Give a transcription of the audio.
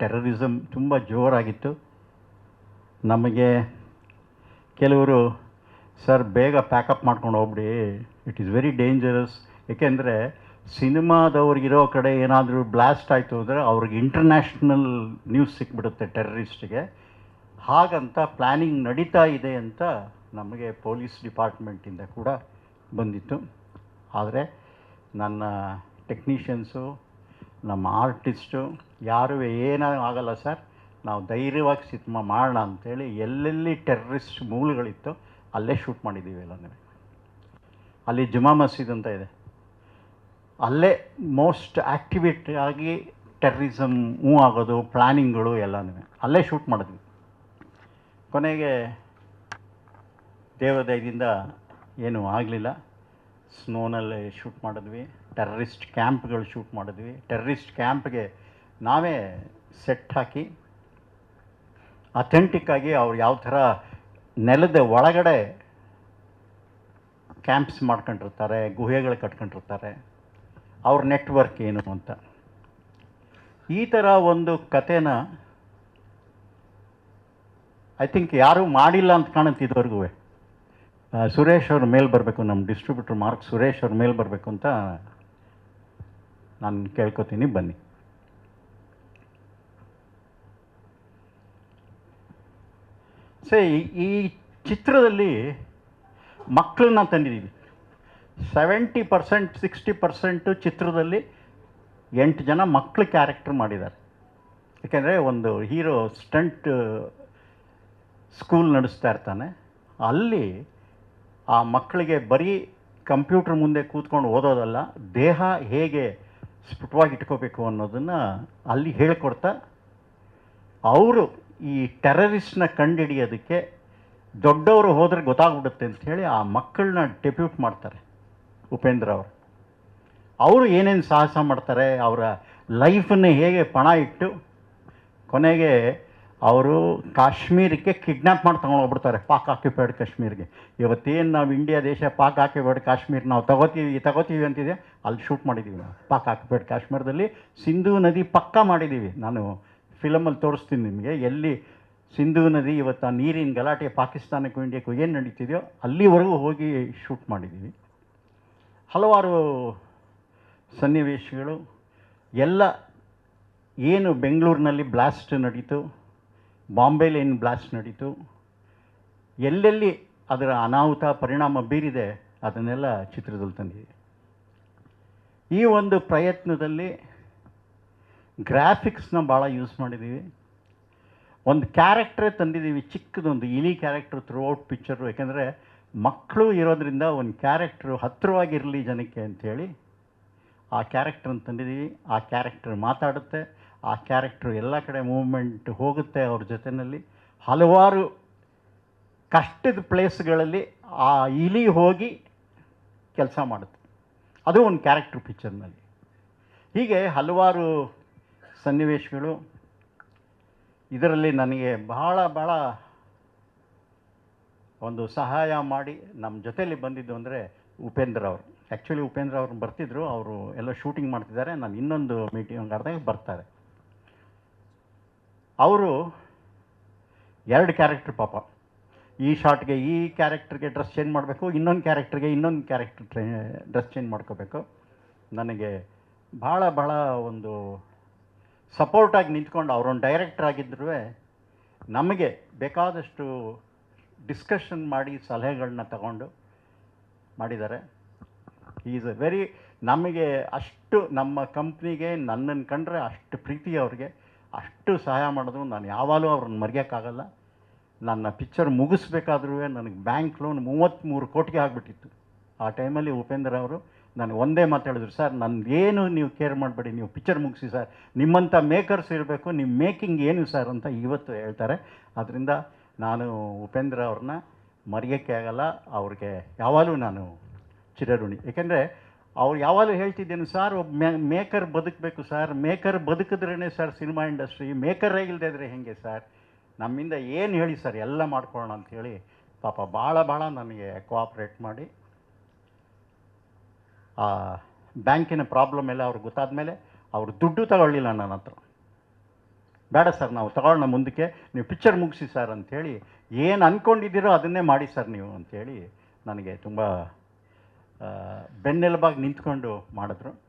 Terrorism ತುಂಬ ಜೋರಾಗಿತ್ತು. ನಮಗೆ ಕೆಲವರು, ಸರ್, ಬೇಗ ಪ್ಯಾಕಪ್ ಮಾಡ್ಕೊಂಡು ಹೋಗ್ಬಿಡಿ. It is very dangerous. ಏಕೆಂದರೆ ಸಿನಿಮಾದವ್ರಿಗಿರೋ ಕಡೆ ಏನಾದರೂ ಬ್ಲಾಸ್ಟ್ ಆಯಿತು ಅಂದರೆ ಅವ್ರಿಗೆ ಇಂಟರ್ನ್ಯಾಷನಲ್ ನ್ಯೂಸ್ ಸಿಕ್ಬಿಡುತ್ತೆ ಟೆರರಿಸ್ಟ್ಗೆ. ಹಾಗಂತ ಪ್ಲ್ಯಾನಿಂಗ್ ನಡೀತಾ ಇದೆ ಅಂತ ನಮಗೆ ಪೊಲೀಸ್ ಡಿಪಾರ್ಟ್ಮೆಂಟಿಂದ ಕೂಡ ಬಂದಿತ್ತು. ಆದರೆ ನನ್ನ ಟೆಕ್ನಿಷಿಯನ್ಸು ನಮ್ಮ ಆರ್ಟಿಸ್ಟು, ಯಾರೂ ಏನೂ ಆಗಲ್ಲ ಸರ್, ನಾವು ಧೈರ್ಯವಾಗಿ ಸಿನಿಮಾ ಮಾಡೋಣ ಅಂತೇಳಿ ಎಲ್ಲೆಲ್ಲಿ ಟೆರ್ರಿಸ್ಟ್ ಮೂಲಗಳಿತ್ತು ಅಲ್ಲೇ ಶೂಟ್ ಮಾಡಿದ್ದೀವಿ ಎಲ್ಲನೇ ಅಲ್ಲಿ ಜುಮಾ ಮಸೀದ್ ಅಂತ ಇದೆ. ಅಲ್ಲೇ ಮೋಸ್ಟ್ ಆ್ಯಕ್ಟಿವೇಟ್ ಆಗಿ ಟೆರ್ರಿಸಮ್ ಮೂವ್ ಆಗೋದು ಪ್ಲ್ಯಾನಿಂಗ್ಗಳು ಎಲ್ಲನೂ ಅಲ್ಲೇ ಶೂಟ್ ಮಾಡಿದ್ವಿ. ಕೊನೆಗೆ ದೇವದಯದಿಂದ ಏನೂ ಆಗಲಿಲ್ಲ. ಸ್ನೋನಲ್ಲಿ ಶೂಟ್ ಮಾಡಿದ್ವಿ. ಟೆರ್ರಿಸ್ಟ್ ಕ್ಯಾಂಪ್ಗಳು ಶೂಟ್ ಮಾಡಿದ್ವಿ. ಟೆರ್ರಿಸ್ಟ್ ಕ್ಯಾಂಪ್ಗೆ ನಾವೇ ಸೆಟ್ ಹಾಕಿ ಅಥೆಂಟಿಕ್ಕಾಗಿ ಅವ್ರು ಯಾವ ಥರ ನೆಲದ ಒಳಗಡೆ ಕ್ಯಾಂಪ್ಸ್ ಮಾಡ್ಕೊಂಡಿರ್ತಾರೆ, ಗುಹೆಗಳು ಕಟ್ಕೊಂಡಿರ್ತಾರೆ, ಅವ್ರ ನೆಟ್ವರ್ಕ್ ಏನು ಅಂತ. ಈ ಥರ ಒಂದು ಕಥೆನ ಐ ಥಿಂಕ್ ಯಾರೂ ಮಾಡಿಲ್ಲ ಅಂತ ಕಾಣುತ್ತೆ ಇದುವರೆಗೂ. ಸುರೇಶ್ ಅವ್ರ ಮೇಲೆ ಬರಬೇಕು, ನಮ್ಮ ಡಿಸ್ಟ್ರಿಬ್ಯೂಟರ್ ಮಾರ್ಕ್ ಸುರೇಶ್ ಅವ್ರ ಮೇಲೆ ಬರಬೇಕು ಅಂತ ನಾನು ಕೇಳ್ಕೊತೀನಿ, ಬನ್ನಿ. ಸೇ, ಈ ಚಿತ್ರದಲ್ಲಿ ಮಕ್ಕಳನ್ನ ತಂದಿದ್ದೀವಿ ಸೆವೆಂಟಿ ಪರ್ಸೆಂಟ್ ಸಿಕ್ಸ್ಟಿ ಪರ್ಸೆಂಟು ಚಿತ್ರದಲ್ಲಿ ಎಂಟು ಜನ ಮಕ್ಕಳು ಕ್ಯಾರೆಕ್ಟರ್ ಮಾಡಿದ್ದಾರೆ. ಯಾಕೆಂದರೆ ಒಂದು ಹೀರೋ ಸ್ಟಂಟ್ ಸ್ಕೂಲ್ ನಡೆಸ್ತಾ ಇರ್ತಾನೆ. ಅಲ್ಲಿ ಆ ಮಕ್ಕಳಿಗೆ ಬರೀ ಕಂಪ್ಯೂಟರ್ ಮುಂದೆ ಕೂತ್ಕೊಂಡು ಓದೋದಲ್ಲ, ದೇಹ ಹೇಗೆ ಸ್ಫುಟವಾಗಿ ಇಟ್ಕೋಬೇಕು ಅನ್ನೋದನ್ನು ಅಲ್ಲಿ ಹೇಳ್ಕೊಡ್ತಾ ಅವರು ಈ ಟೆರರಿಸ್ಟ್ನ ಕಂಡುಹಿಡಿಯೋದಕ್ಕೆ ದೊಡ್ಡವರು ಹೋದರೆ ಗೊತ್ತಾಗ್ಬಿಡುತ್ತೆ ಅಂತ ಹೇಳಿ ಆ ಮಕ್ಕಳನ್ನ ಡೆಪ್ಯೂಟ್ ಮಾಡ್ತಾರೆ ಉಪೇಂದ್ರ ಅವರು. ಅವರು ಏನೇನು ಸಾಹಸ ಮಾಡ್ತಾರೆ, ಅವರ ಲೈಫನ್ನೇ ಹೇಗೆ ಪಣ ಇಟ್ಟು ಕೊನೆಗೆ ಅವರು ಕಾಶ್ಮೀರಕ್ಕೆ ಕಿಡ್ನ್ಯಾಪ್ ಮಾಡಿ ತೊಗೊಂಡೋಗ್ಬಿಡ್ತಾರೆ ಪಾಕ್ ಆಕ್ಯುಪೈಡ್ ಕಾಶ್ಮೀರ್ಗೆ. ಇವತ್ತೇನು ನಾವು ಇಂಡಿಯಾ ದೇಶ ಪಾಕ್ ಆಕ್ಯುಪೈಡ್ ಕಾಶ್ಮೀರ್ ನಾವು ತಗೋತೀವಿ ತಗೋತೀವಿ ಅಂತಿದೆ, ಅಲ್ಲಿ ಶೂಟ್ ಮಾಡಿದ್ದೀವಿ ನಾವು. ಪಾಕ್ ಆಕ್ಯುಪೈಡ್ ಕಾಶ್ಮೀರದಲ್ಲಿ ಸಿಂಧೂ ನದಿ ಪಕ್ಕ ಮಾಡಿದ್ದೀವಿ ನಾನು ಫಿಲಮಲ್ಲಿ ತೋರಿಸ್ತೀನಿ ನಿಮಗೆ, ಎಲ್ಲಿ ಸಿಂಧೂ ನದಿ ಇವತ್ತು ಆ ನೀರಿನ ಗಲಾಟೆ ಪಾಕಿಸ್ತಾನಕ್ಕೂ ಇಂಡಿಯಾಕ್ಕೂ ಏನು ನಡೀತಿದೆಯೋ ಅಲ್ಲಿವರೆಗೂ ಹೋಗಿ ಶೂಟ್ ಮಾಡಿದ್ದೀವಿ ಹಲವಾರು ಸನ್ನಿವೇಶಗಳು, ಎಲ್ಲ ಏನು ಬೆಂಗಳೂರಿನಲ್ಲಿ ಬ್ಲಾಸ್ಟ್ ನಡೀತು ಬಾಂಬೆಲಿ ಏನು ಬ್ಲಾಸ್ಟ್ ನಡೀತು, ಎಲ್ಲೆಲ್ಲಿ ಅದರ ಅನಾಹುತ ಪರಿಣಾಮ ಬೀರಿದೆ, ಅದನ್ನೆಲ್ಲ ಚಿತ್ರದಲ್ಲಿ ತಂದಿದೆ. ಈ ಒಂದು ಪ್ರಯತ್ನದಲ್ಲಿ ಗ್ರಾಫಿಕ್ಸ್ನ ಭಾಳ ಯೂಸ್ ಮಾಡಿದ್ದೀವಿ ಒಂದು ಕ್ಯಾರೆಕ್ಟ್ರೇ ತಂದಿದ್ದೀವಿ ಚಿಕ್ಕದೊಂದು, ಇಲಿ ಕ್ಯಾರೆಕ್ಟ್ರ್ ಥ್ರೂ ಔಟ್ ಪಿಕ್ಚರು ಯಾಕೆಂದರೆ ಮಕ್ಕಳು ಇರೋದರಿಂದ ಒಂದು ಕ್ಯಾರೆಕ್ಟ್ರು ಹತ್ತಿರವಾಗಿರಲಿ ಜನಕ್ಕೆ ಅಂಥೇಳಿ ಆ ಕ್ಯಾರೆಕ್ಟ್ರನ್ನ ತಂದಿದ್ದೀವಿ ಆ ಕ್ಯಾರೆಕ್ಟರ್ ಮಾತಾಡುತ್ತೆ. ಆ ಕ್ಯಾರೆಕ್ಟ್ರು ಎಲ್ಲ ಕಡೆ ಮೂವ್ಮೆಂಟ್ ಹೋಗುತ್ತೆ ಅವ್ರ ಜೊತೆಯಲ್ಲಿ ಹಲವಾರು ಕಷ್ಟದ ಪ್ಲೇಸ್ಗಳಲ್ಲಿ ಆ ಇಲಿ ಹೋಗಿ ಕೆಲಸ ಮಾಡುತ್ತೆ. ಅದು ಒಂದು ಕ್ಯಾರೆಕ್ಟ್ರ್ ಪಿಕ್ಚರ್ನಲ್ಲಿ ಹೀಗೆ ಹಲವಾರು ಸನ್ನಿವೇಶಗಳು ಇದರಲ್ಲಿ ನನಗೆ ಬಹಳ ಬಹಳ ಒಂದು ಸಹಾಯ ಮಾಡಿ ನಮ್ಮ ಜೊತೆಯಲ್ಲಿ ಬಂದಿದ್ದು ಅಂದರೆ ಉಪೇಂದ್ರ ಅವರು. ಆ್ಯಕ್ಚುಲಿ ಉಪೇಂದ್ರ ಅವ್ರು ಬರ್ತಿದ್ರು, ಅವರು ಎಲ್ಲ ಶೂಟಿಂಗ್ ಮಾಡ್ತಿದ್ದಾರೆ. ನಾನು ಇನ್ನೊಂದು ಮೀಟಿಂಗ್ ಆದಾಗ ಬರ್ತಾರೆ. ಅವರು ಎರಡು ಕ್ಯಾರೆಕ್ಟ್ರ್ ಪಾಪ. ಈ ಶಾರ್ಟ್ಗೆ ಈ ಕ್ಯಾರೆಕ್ಟ್ರಿಗೆ ಡ್ರೆಸ್ ಚೇಂಜ್ ಮಾಡಬೇಕು, ಇನ್ನೊಂದು ಕ್ಯಾರೆಕ್ಟರ್ಗೆ ಇನ್ನೊಂದು ಕ್ಯಾರೆಕ್ಟರ್ ಟ್ರೇ ಡ್ರೆಸ್ ಚೇಂಜ್ ಮಾಡ್ಕೋಬೇಕು. ನನಗೆ ಭಾಳ ಭಾಳ ಒಂದು ಸಪೋರ್ಟಾಗಿ ನಿಂತ್ಕೊಂಡು ಅವರೊಂದು ಡೈರೆಕ್ಟರ್ ಆಗಿದ್ದರೂ ನಮಗೆ ಬೇಕಾದಷ್ಟು ಡಿಸ್ಕಷನ್ ಮಾಡಿ ಸಲಹೆಗಳನ್ನ ತಗೊಂಡು ಮಾಡಿದ್ದಾರೆ. ಈಸ್ ಎ ವೆರಿ ನಮಗೆ ಅಷ್ಟು ನಮ್ಮ ಕಂಪ್ನಿಗೆ ನನ್ನನ್ನು ಕಂಡ್ರೆ ಅಷ್ಟು ಪ್ರೀತಿ ಅವ್ರಿಗೆ. ಅಷ್ಟು ಸಹಾಯ ಮಾಡಿದ್ರು. ನಾನು ಯಾವಾಗಲೂ ಅವ್ರನ್ನ ಮರೆಯೋಕ್ಕಾಗಲ್ಲ. ನನ್ನ ಪಿಕ್ಚರ್ ಮುಗಿಸ್ಬೇಕಾದ್ರೂ ನನಗೆ ಬ್ಯಾಂಕ್ ಲೋನ್ ಮೂವತ್ತ್ಮೂರು ಕೋಟಿಗೆ ಆಗಿಬಿಟ್ಟಿತ್ತು. ಆ ಟೈಮಲ್ಲಿ ಉಪೇಂದ್ರ ಅವರು ನನಗೆ ಒಂದೇ ಮಾತು ಹೇಳಿದ್ರು, ಸರ್ ಏನು ನೀವು ಕೇರ್ ಮಾಡಬೇಡಿ, ನೀವು ಪಿಕ್ಚರ್ ಮುಗಿಸಿ, ಸರ್. ನಿಮ್ಮಂಥ ಮೇಕರ್ಸ್ ಇರಬೇಕು, ನಿಮ್ಮ ಮೇಕಿಂಗ್ ಏನು, ಸರ್? ಅಂತ ಇವತ್ತು ಹೇಳ್ತಾರೆ. ಅದರಿಂದ ನಾನು ಉಪೇಂದ್ರ ಅವ್ರನ್ನ ಮರೆಯೋಕ್ಕೆ ಆಗಲ್ಲ. ಅವ್ರಿಗೆ ಯಾವಾಗಲೂ ನಾನು ಚಿರಋಣಿ. ಏಕೆಂದರೆ ಅವ್ರು ಯಾವಾಗಲೂ ಹೇಳ್ತಿದ್ದೇನು, ಸರ್, ಒಬ್ಬ ಮೇಕರ್ ಬದುಕಬೇಕು ಸರ್. ಮೇಕರ್ ಬದುಕಿದ್ರೇ ಸರ್ ಸಿನಿಮಾ ಇಂಡಸ್ಟ್ರಿ. ಮೇಕರೇ ಇಲ್ಲದೆ ಇದ್ರೆ ಹೇಗೆ ಸರ್? ನಮ್ಮಿಂದ ಏನು ಹೇಳಿ ಸರ್, ಎಲ್ಲ ಮಾಡ್ಕೊಳ್ಳೋಣ ಅಂಥೇಳಿ ಪಾಪ ಭಾಳ ಭಾಳ ನನಗೆ ಕೋಆಪ್ರೇಟ್ ಮಾಡಿ, ಆ, ಬ್ಯಾಂಕಿನ ಪ್ರಾಬ್ಲಮ್ ಎಲ್ಲ ಅವ್ರಿಗೆ ಗೊತ್ತಾದ ಮೇಲೆ ಅವರು ದುಡ್ಡು ತಗೊಳ್ಳಿಲ್ಲ ನನ್ನ ಹತ್ರ. ಬೇಡ ಸರ್, ನಾವು ತಗೊಳ್ಳೋಣ ಮುಂದಕ್ಕೆ. ನೀವು ಪಿಕ್ಚರ್ ಮುಗಿಸಿ ಸರ್ ಅಂಥೇಳಿ ಏನು ಅಂದ್ಕೊಂಡಿದ್ದೀರೋ ಅದನ್ನೇ ಮಾಡಿ ಸರ್ ನೀವು ಅಂಥೇಳಿ ನನಗೆ ತುಂಬ ಬೆನ್ನೆಲುಬಾಗಿ ನಿಂತ್ಕೊಂಡು ಮಾಡಿದ್ರು.